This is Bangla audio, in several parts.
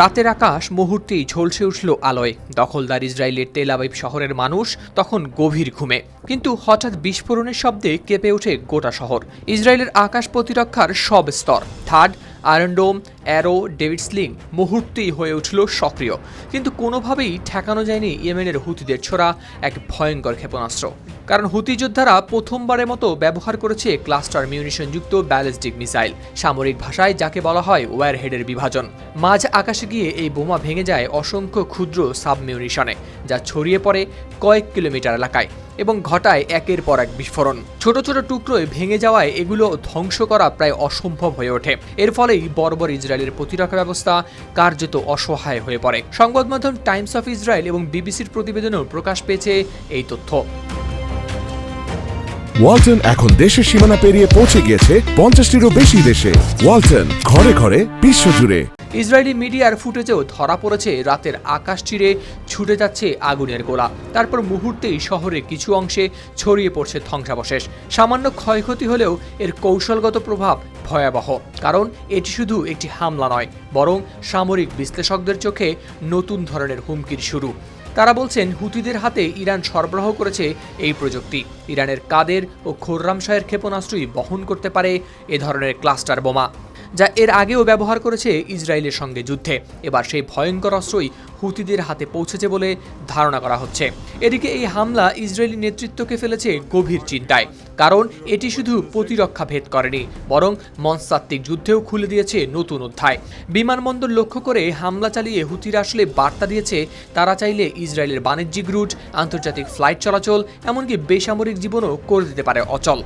রাতের আকাশ মুহূর্তেই ঝলসে উঠল আলোয়। দখলদার ইসরায়েলের তেল শহরের মানুষ তখন গভীর ঘুমে। কিন্তু হঠাৎ বিস্ফোরণের শব্দে কেঁপে ওঠে গোটা শহর। ইসরায়েলের আকাশ প্রতিরক্ষার সব স্তর, থার্ড আয়রনডোম অ্যারো ডেভিডসলিং মুহূর্তেই হয়ে উঠল সক্রিয়। কিন্তু কোনোভাবেই ঠেকানো যায়নি ইয়েমেনের হুতিদের ছোড়া এক ভয়ঙ্কর ক্ষেপণাস্ত্র। কারণ হুতি যোদ্ধারা প্রথমবারের মতো ব্যবহার করেছে ক্লাস্টার মিউনিশনযুক্ত ব্যালিস্টিক মিসাইল, সামরিক ভাষায় যাকে বলা হয় ওয়্যারহেডের বিভাজন। মাঝ আকাশে গিয়ে এই বোমা ভেঙে যায় অসংখ্য ক্ষুদ্র সাবমিউনিশনে, যা ছড়িয়ে পড়ে কয়েক কিলোমিটার এলাকায় এবং ঘটায় একের পর এক বিস্ফোরণ। ছোট ছোট টুকরোয় ভেঙে যাওয়ায় এগুলো ধ্বংস করা প্রায় অসম্ভব হয়ে ওঠে। এর ফলেই বর্বর ইসরায়েলের প্রতিরক্ষা ব্যবস্থা কার্যত অসহায় হয়ে পড়ে। সংবাদ মাধ্যম টাইমস অফ ইসরায়েল এবং বিবিসির প্রতিবেদনেও প্রকাশ পেয়েছে এই তথ্য। ওয়ালটন এখন দেশের সীমানা পেরিয়ে পৌঁছে গিয়েছে পঞ্চাশটিরও বেশি দেশে। ওয়ালটন ঘরে ঘরে বিশ্বজুড়ে। ইসরায়েলি মিডিয়ার ফুটেজেও ধরা পড়েছে রাতের আকাশ চিরে ছুটে যাচ্ছে আগুনের গোলা। তারপর মুহূর্তেই শহরের কিছু অংশে ছড়িয়ে পড়ছে ধ্বংসাবশেষ। সামান্য ক্ষয়ক্ষতি হলেও এর কৌশলগত প্রভাব ভয়াবহ, কারণ এটি শুধু একটি হামলা নয়, বরং সামরিক বিশ্লেষকদের চোখে নতুন ধরনের হুমকির শুরু। তারা বলছেন, হুতিদের হাতে ইরান সরবরাহ করেছে এই প্রযুক্তি। ইরানের কাদের ও খোররামশাহের ক্ষেপণাস্ত্রই বহন করতে পারে এ ধরনের ক্লাস্টার বোমা। যা এর আগেও ব্যবহার করেছে ইসরায়েলের সঙ্গে যুদ্ধে। এবার সেই ভয়ঙ্কর অস্ত্রই হুতিদের হাতে পৌঁছেছে বলে ধারণা করা হচ্ছে। এদিকে এই হামলা ইসরায়েলি নেতৃত্বকে ফেলেছে গভীর চিন্তায়, কারণ এটি শুধু প্রতিরক্ষা ভেদ করেনি, বরং মনস্তাত্ত্বিক যুদ্ধেও খুলে দিয়েছে নতুন অধ্যায়। বিমানবন্দর লক্ষ্য করে হামলা চালিয়ে হুতিরা আসলে বার্তা দিয়েছে, তারা চাইলে ইসরায়েলের বাণিজ্যিক রুট, আন্তর্জাতিক ফ্লাইট চলাচল, এমনকি বেসামরিক জীবনও করে দিতে পারে অচল।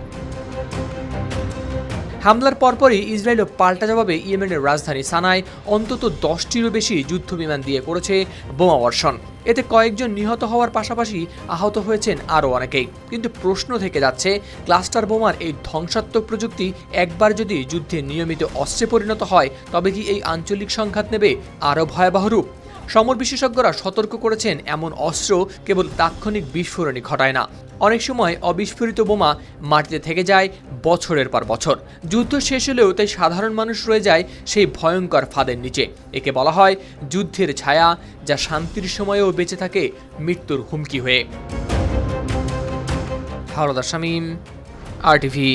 হামলার পরপরই ইসরায়েলও পাল্টা জবাবে ইয়েমেনের রাজধানী সানায় অন্তত দশটিরও বেশি যুদ্ধ বিমান দিয়ে করেছে বোমাবর্ষণ এতে কয়েকজন নিহত হওয়ার পাশাপাশি আহত হয়েছেন আরও অনেকেই। কিন্তু প্রশ্ন থেকে যাচ্ছে, ক্লাস্টার বোমার এই ধ্বংসাত্মক প্রযুক্তি একবার যদি যুদ্ধে নিয়মিত অস্ত্রে পরিণত হয়, তবে কি এই আঞ্চলিক সংঘাত নেবে আরও ভয়াবহ রূপ? সমর বিশেষজ্ঞরা সতর্ক করেছেন, এমন অস্ত্র কেবল তাৎক্ষণিক বিস্ফোরণই ঘটায় না। অনেক সময় অবিস্ফোরিত বোমা মাটিতে থেকে যায় বছরের পর বছর। যুদ্ধ শেষ হলেও তাই সাধারণ মানুষ রয়ে যায় সেই ভয়ঙ্কর ফাঁদের নিচে। একে বলা হয় যুদ্ধের ছায়া, যা শান্তির সময়েও বেঁচে থাকে মৃত্যুর হুমকি হয়ে। হারদা শামীম আর টিভি